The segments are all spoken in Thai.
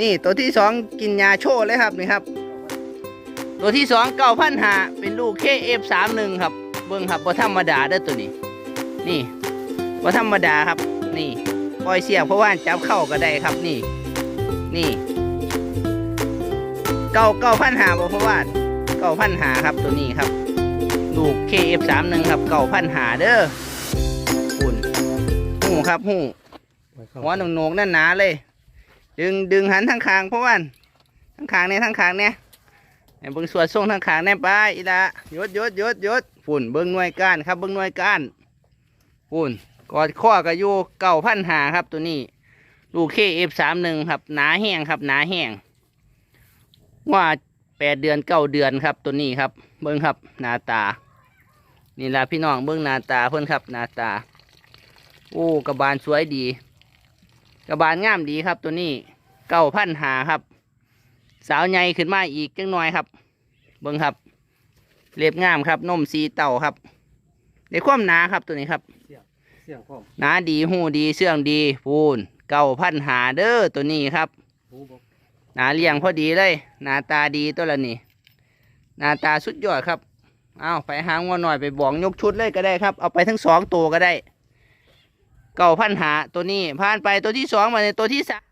นี่ตัวที่สองกินยาโชว์เลยครับนี่ครับ ตัวที่สองเก้าพันหาเป็นลูก KF31 ครับ เบิ้งครับบ่ธรรมดาเด้อตัวนี้ นี่บ่ธรรมดาครับ นี่ปล่อยเสียงเพราะว่าจับเข้าก็ได้ครับนี่ นี่เก้าเก้าพันหาบ่เพราะว่าเก้าพันหาครับตัวนี้ครับ ลูก KF31 ครับเก้าพันหาเด้อหุ่นหูครับหูหัวหนงหนกๆนั่นหนาเลย ดึงดึงหันทางคางเพราะว่าทางคางเนี่ยทางคางเนี่ยให้เบิ้งสวดทรงทางคางเนี่ยไปอีละยศยศยศยศฝุ่นเบิ้งหน่วยก้านครับเบิ้งหน่วยก้านฝุ่นกอดข้อกับยูเก่าพันหาครับตัวนี้ ลูกเคเอฟสามหนึ่งครับหนาแห้งครับหนาแห้งว่าแปดเดือนเก้าเดือนครับตัวนี้ครับ เบิ้งครับหน้าตา นี่ละพี่น้องเบิ้งหน้าตาเพื่อนครับหน้าตา โอ้กระบาลสวยดี กระบาลงามดีครับ ตัวนี้เก้าพันหาครับ สาวใหญ่ขึ้นมาอีกจังหน่อยครับ เบิ้งครับเรียบงามครับนมสีเต่าครับในความหนาครับตัวนี้ครับเสียงพ่อมหนาดีหูดีเสื่องดีพูนเก้าพันหาเด้อตัวนี้ครับหูบอกหนาเลี้ยงพอดีเลยหนาตาดีตัวละนี่หนาตาสุดยอดครับเอาไปหางวัวหน่อยไปบอกยกชุดเลยก็ได้ครับ เอาไปทั้งสองตัวก็ได้ เก่าพันหาตัวนี้ผ่านไปตัวที่สองมาในตัวที่สาม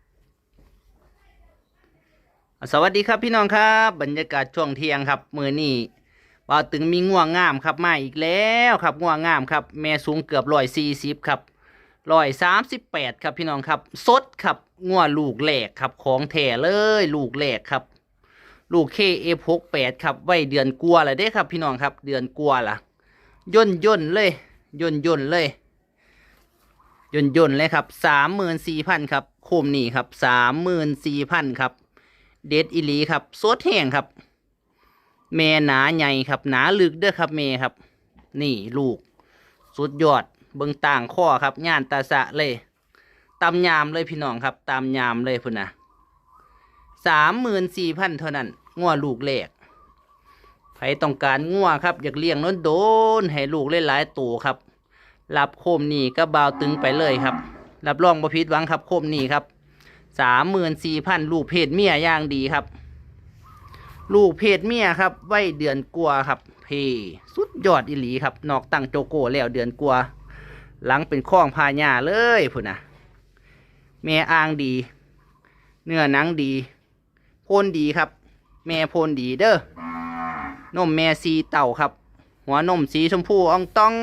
สวัสดีครับพี่น้องครับ บรรยากาศช่วงเที่ยงครับมือนี้บ่าวตึงมีง่วงงามครับมาอีกแล้วครับง่วงงามครับแม่สูงเกือบร้อยสี่สิบครับร้อยสามสิบแปดครับพี่น้องครับสดครับง่วลูกแหลกครับของแท้เลยลูกแหลกครับ ลูกเคเอฟหกแปดครับไว้เดือนกลัวาแล้วเด้ครับ พี่น้องครับเดือนกลัวล่ะย่นย่นเลยย่นย่นเลย ย่นย่นๆเลยครับสามหมื่นสี่พันครับโคมนี่ครับสามหมื่นสี่พันครับ เด็ดอีลีครับสดแห้งครับ แม่หนาใหญ่ครับ หนาลึกเด้อครับแม่ครับ นี่ลูก สุดยอดเบิงต่างข้อครับย่านตาสะเลยตำยามเลยพี่น้องครับตามยามเลยพุ่นนะสามหมื่นสี่พันเท่านั้นงัวลูกแรกใครต้องการงัวครับ อยากเลี้ยงน้นโดนให้ลูกหลายๆตัวครับ รับโคมนี่ก็บาวตึงไปเลยครับ รับรองบ่ผิดหวังครับโคมนี่ครับสามหมื่นสี่พันลูกเพศเมียย่างดีครับ ลูกเพศเมียครับ ไว้เดือนกลัวครับ เพสุดยอดอิหลีครับ นอกตั้งโจโก้แล้วเดือนกลัว หลังเป็นข้องพาญาเลยพุ่นนะแม่อ่างดี เนื้อหนังดีโพนดีครับ แม่โพนดีเด้อนมแม่สีเต่าครับ หัวนมสีชมพูอ่องต้อง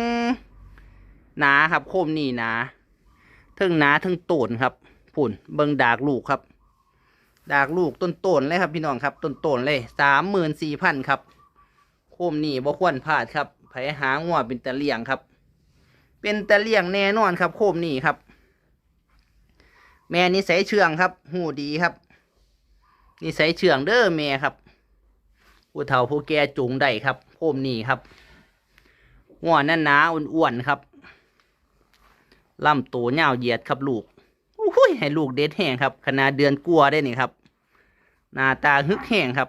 หนาครับโคมนี่หนาทึ่งหนาทึ่งโตนครับพุ่นเบิงดากลูกครับ ดากลูกต้นโตนเลยครับพี่น้องครับต้นโตนเลยสามหมื่นสี่พันครับ โคมนี่บ่ควรพลาดครับไผหางัวเป็นตะเลียงครับ เป็นตะเลียงแน่นอนครับ โคมนี่ครับ แม่นิสัยเชื่องครับ หูดีครับนิสัยเชื่องเด้อแม่ครับผู้เฒ่าผู้แก่จูงได้ครับ โคมนี่ครับหัวหน้าหนาอ้วนๆครับ ลำตัวยาเหยียดครับลูกอุ้ยให้ลูกเด็ดแห้งครับ ขนาดเดือนกลัวได้นี่ครับหน้าตาฮึกแห้งครับ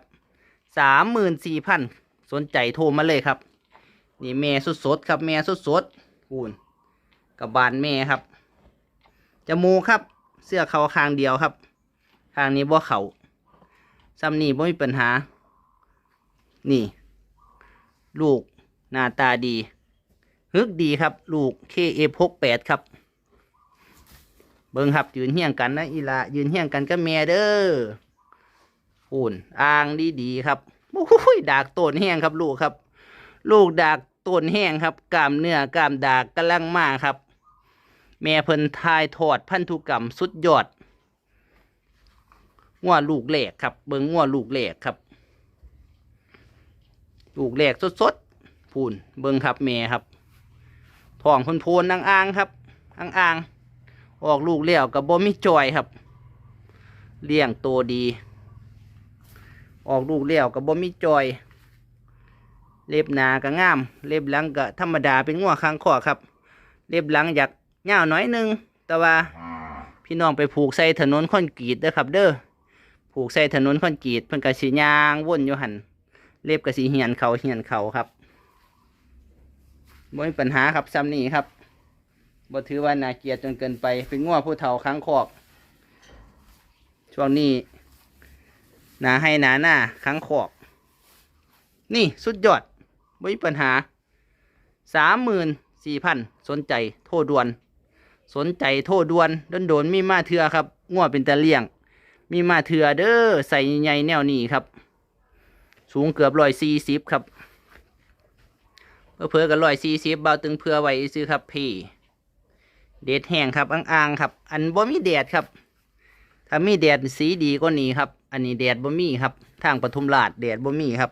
สามหมื่นสี่พันสนใจโทรมาเลยครับ นี่แม่สดๆครับแม่สดๆคูณกับบานแม่ครับจมูกครับ เสื้อเขาคางเดียวครับคางนี้บ่เขาซ้ำนี่บ่มีปัญหา นี่ ลูกหน้าตาดี ฮึกดีครับ ลูก KF68 ครับ เบิ่งครับยืนเฮี้ยงกันนะอีละยืนเฮี้ยงกันกับแม่เด้อปูนอ่างดีดีๆครับโอ้ยดากต้นแห้งครับลูกครับ ลูกดากต้นแห้งครับกล้ามเนื้อกล้ามดากกำลังมาครับ แม่เพิ่นทายทอดพันธุกรรมสุดยอดงัวลูกแหลกครับ เบิ่งงัวลูกแหลกครับ ลูกแหลกสดๆพูนเบิ่งครับแม่ครับท้องพนๆนางอ่างๆครับอ่างอ่างๆ ออกลูกแล้วกับบ่มีจอยครับ เลี้ยงโตดี ออกลูกแล้วกับบ่มีจอย เล็บหนาก็งาม เล็บหลังก็ธรรมดาเป็นงัวคางคอครับ เล็บหลังอยากยาวหน่อยหนึง แต่ว่าพี่น้องไปผูกใส่ถนนคอนกรีตเด้อครับ เด้อ ผูกใส่ถนนคอนกรีตเพิ่นก็สิย่างว่นอยู่หัน เล็บกับสีเหียนเขาเหียนเขาครับบ่มีปัญหาครับซ้ำนี่ครับ บ่ถือว่านาเกียดจนเกินไป เป็นง่วผู้เฒ่าค้างคอกช่วงนี้หนาให้หนาหน้าขังขอก นี่สุดยอดไม่มีปัญหาสามหมื่นสี่พันสนใจโทรด่วน สนใจโทรด่วนโดนโดนมีมาเถือครับง่วเป็นตะเลี่ยง มีมาเถือเด้อใส่ใหญ่แนวนี้ครับ สูงเกือบร้อยสี่สิบครับเพื่อเพื่อกันร้อยสี่สิบเบาตึงเพื่อไว้ซื้อครับพี่ เดดแห้งครับอ่างๆครับ อันบ่มีแดดครับ ถ้ามีแดดสีดีก็นี้ครับ อันนี้แดดบ่มีครับ ทางปทุมราชแดดบ่มีครับ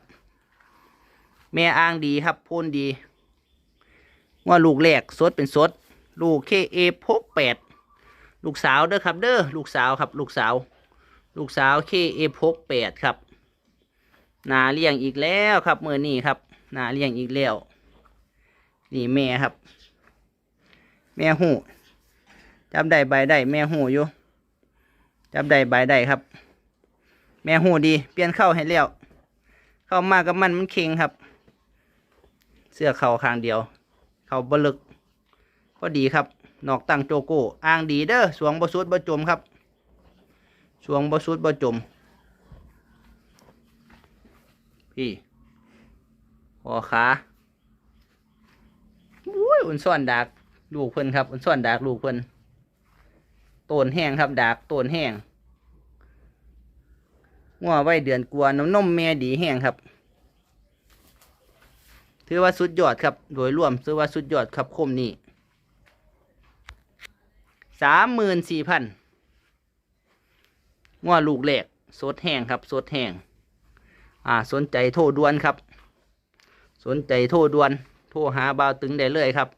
แม่อ่างดีครับพ่นดี ว่าลูกแรกสดเป็นสด ลูกเคเอพกแปดลูกสาวเด้อครับ เด้อลูกสาวครับ ลูกสาว ลูกสาวเคเอพกแปดครับนาเลี้ยงอีกแล้วครับเมื่อนี้ครับนาเลี้ยงอีกแล้วนี่แม่ครับ แม่หู จับได้ใบได้แม่หูอยู่ จับได้ใบได้ครับ แม่หูดี เปลี่ยนเข้าให้แล้ว เข้ามากับมันมันเค็งครับ เสื้อเข่าข้างเดียว เข่าบลึก ก็ดีครับ นอกตั้งโจโก้อ้างดีเด้อสวงบสุดบจมครับสวงบสุดบจม พี่หอขาอุ้ยอุ่นซ่อนดากลูกเพิ่นครับอุ่นซ่อนดากลูกเพิ่น ต้นแห้งครับดากโตนแห้งงัวไว้เดือนกลัวน้ำนมแม่ดีแห้งครับ ถือว่าสุดยอดครับ โดยรวมถือว่าสุดยอดครับคมนี้สามหมื่นสี่พันงัวลูกแหลกสดแห้งครับสดแห้งอ่าสนใจโทรด่วนครับ สนใจโทรด่วน โทรหาบ่าวตึงได้เลยครับ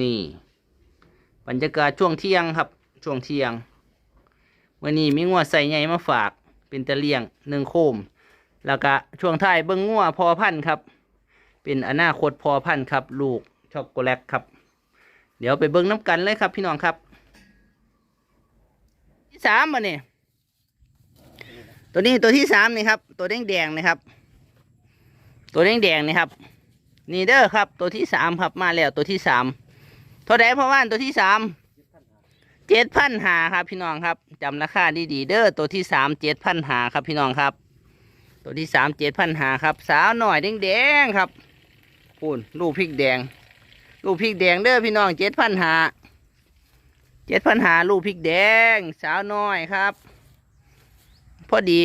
นี่ บรรยากาศช่วงเที่ยงครับ ช่วงเที่ยงวันนี้มีงัวใส่ใหญ่มาฝาก เป็นตะเลียงหนึ่งโคม แล้วก็ช่วงท้ายเบิ้งงัวพอพันครับ เป็นอนาคตพอพันครับ ลูกช็อกโกแลตครับ เดี๋ยวไปเบิ้งน้ำกันเลยครับ พี่น้องครับ ที่สามมาเนี่ยตัวนี้ตัวที่สามนี่ครับ ตัวแดงแดงนี่ครับ ตัวแดงแดงนี่ครับนี่เด้อครับ ตัวที่สามครับมาแล้วตัวที่สาม เท่าไดพ่อว่านตัวที่สามเจ็ดพันหาครับพี่น้องครับจำราคาดีๆเด้อตัวที่สามเจ็ดพันหาครับพี่น้องครับ ตัวที่สามเจ็ดพันหาครับ สาวหน่อยแดงๆครับพูนลูกพริกแดง ลูกพริกแดงเด้อพี่น้องเจ็ดพันหาเจ็ดพันหาลูกพริกแดง สาวน้อยครับ พอดี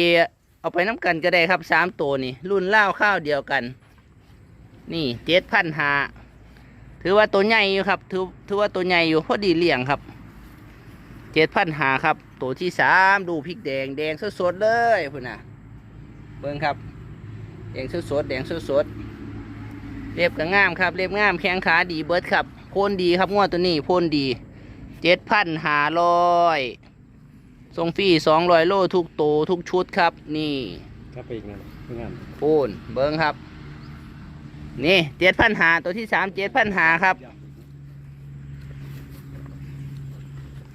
เอาไปน้ำกันก็ได้ครับสามตัวนี่รุ่นเล่าข้าวเดียวกัน นี่เจ็ดพันหา ถือว่าตัวใหญ่อยู่ครับ ถือถือว่าตัวใหญ่อยู่พอดีเลี้ยงครับเจ็ดพันหาครับ ตัวที่สามดูพริกแดงแดงสดๆเลยพุ่นน่ะ เบิ้งครับ แดงสดๆแดงสดๆเรียบก็งามครับ เรียบงามแข้งขาดีเบิร์ดครับโพนดีครับงวดตัวนี้โพนดีเจ็ดพันหาร้อยทรงฟรีสองร้อยโลทุกโตวทุกชุดครับ นี่ ครับไปอีกนั่นไม่งานโพนเบิ้งครับ นี่เจ็ดพันหาตัวที่สามเจ็ดพันหาครับ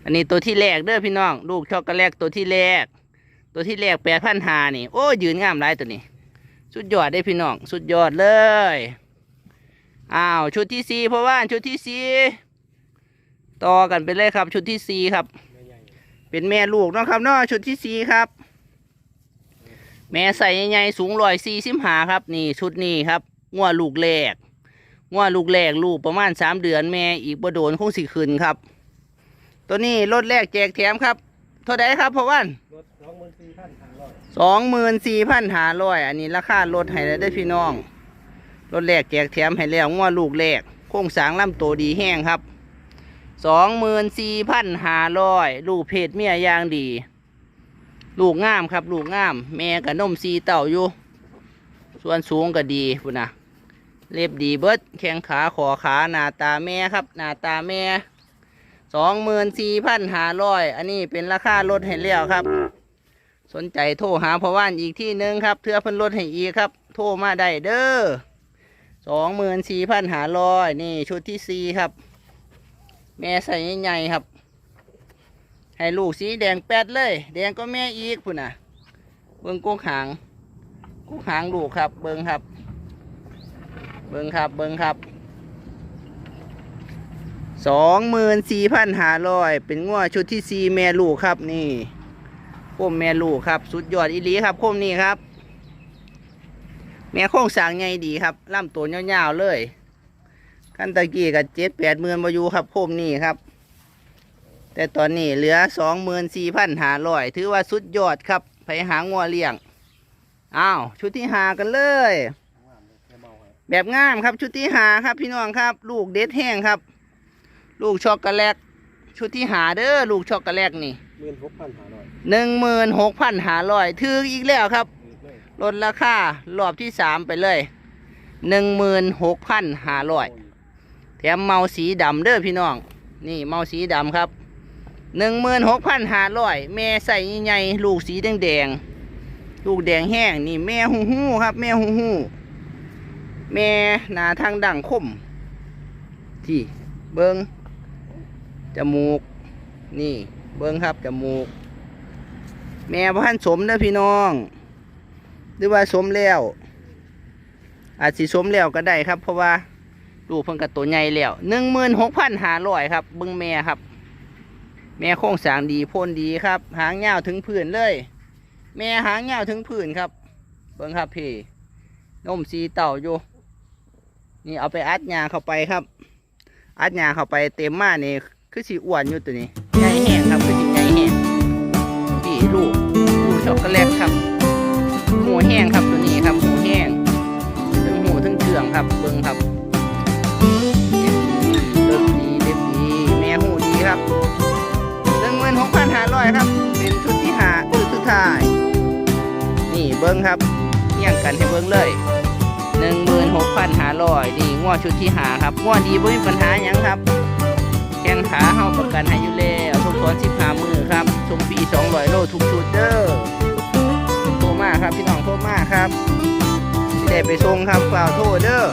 อันนี้ตัวที่แรกเด้อพี่น้อง ลูกช็อกโกแลตตัวที่แรก ตัวที่แรกแปดพันหานี่ โอ้ยยืนงามไรตัวนี้ สุดยอดได้พี่น้อง สุดยอดเลยอ้าวชุดที่สี่เพราะว่าชุดที่สี่ต่อกันไปเลยครับ ชุดที่สี่ครับ เป็นแม่ลูกเนาะครับเนาะชุดที่สี่ครับ แม่ใส่ใหญ่ๆสูงร้อยสี่สิบหาครับ นี่ชุดนี้ครับ งัวลูกแรกงัวลูกแรกลูกประมาณสามเดือนแม่อีกบ่โดนคงสิขึ้นครับ ตัวนี้รถแรกแจกแถมครับ เท่าไดครับพ่อว่านสองหมื่นสี่พันห้าร้อยอันนี้ราคารถให้แล้วได้พี่น้อง รถแรกแจกแถมให้แล้วงัวลูกแรกโค้งสร้างลำโตวดีแห้งครับสองหมื่นสี่พันหาร้อยลูกเพศเมียยางดี ลูกงามครับ ลูกงาม แม่กับนมซีเต่าอยู่ ส่วนสูงก็ดีพุ่นนะ เล็บดีเบิดแข้งขาขอขาหน้าตาแม่ครับ หน้าตาแม่สองหมื่นสี่พันห้าร้อยอันนี้เป็นราคารถให้แล้วครับ สนใจโทรหาพ่อว่านอีกที่หนึ่งครับเพื่อเพิ่นลดให้อีกครับ โทรมาได้เด้อสองหมื่นสี่พันห้าร้อยนี่ชุดที่สี่ครับ แม่ใส่ใหญ่ครับ ให้ลูกสีแดงแปดเลย แดงก็แม่อีกพุ่นน่ะ เบิ้งกุ้งหางกุ้งหางลูกครับ เบิ้งครับ เบิ้งครับเบิ้งครับสองหมื่นสี่พันห้าร้อยเป็นง้วชุดที่สี่แม่ลูกครับนี่โคมแม่ลูกครับ สุดยอดอีลีครับโคมนี้ครับ แม่โค้งสางใหญ่ดีครับล่ำตัวยาวๆเลยกันตะกี้กับเจ็ดแปดหมื่นมาอยู่ครับโคมนี้ครับ แต่ตอนนี้เหลือสองหมื่นสี่พันห้าร้อยถือว่าสุดยอดครับไปหางัวเลี้ยงอ้าวชุดที่หากันเลย แบบงามครับ ชุดที่หาครับ พี่น้องครับ ลูกเด็ดแห้งครับ ลูกช็อกโกแลตชุดที่หาเด้อลูกช็อกโกแลตนี่หมื่นหกพันหาร้อยหนึ่งหมื่นหกพันหาร้อยถืออีกแล้วครับอีกเลยลดราคารอบที่สามไปเลยหนึ่งหมื่นหกพันหาร้อยแถมเมาสีดำเด้อพี่น้อง นี่เมาสีดำครับหนึ่งหมื่นหกพันหาร้อยแม่ใส่ใหญ่ๆลูกสีแดงแดงๆลูกแดงแห้งนี่แม่หูหูครับ แม่หูหู แม่หนาทางดังคม ที่เบิงจมูก นี่ เบิงครับจมูก แม่พันสมเด้อพี่น้อง หรือว่าสมแล้ว อาจสิสมแล้วก็ได้ครับ เพราะว่าลูกเพิ่นกับตัวใหญ่แล้วหนึ่งหมื่นหกพันหาร้อยครับ เบิ้งแม่ครับ แม่โค้งสางดีพ่นดีครับ หางยาวถึงพื้นเลย แม่หางยาวถึงพื้นครับ เบิ้งครับพี่นมสีเต่าอยู่ นี่เอาไปอัดยาเข้าไปครับ อัดยาเข้าไปเต็มมานี่คือสีอ้วนอยู่ตัวนี้ใหญ่แห้งครับคือสีใหญ่แห้งพี่ลูกลูกช็อกโกแลตครับหมูแห้งครับตัวนี้ครับหมูแห้งทั้งหมูทั้งเชืองครับเบิ้งครับเล็บดีเล็บดีแม่หูดีครับหนึ่งหมื่นหกพันห้าร้อยครับ เป็นชุดที่หาชุดสุดท้าย นี่เบิ้งครับเที่ยงกันให้เบิ้งเลย หนึ่งหมื่นหกพันหาลอยนี่ง้อชุดที่หาครับง้อดีไม่มีปัญหาอยังครับ แข้งขาเข้าประกันให้อยู่แล้วทุกทอนสิบห้ามือครับชมปีสองร้อยโลทุกชุดเด้อโทรมาครับพี่น้องโทรมาครับสิได้ไปส่งครับฝ่าโทรเด้อ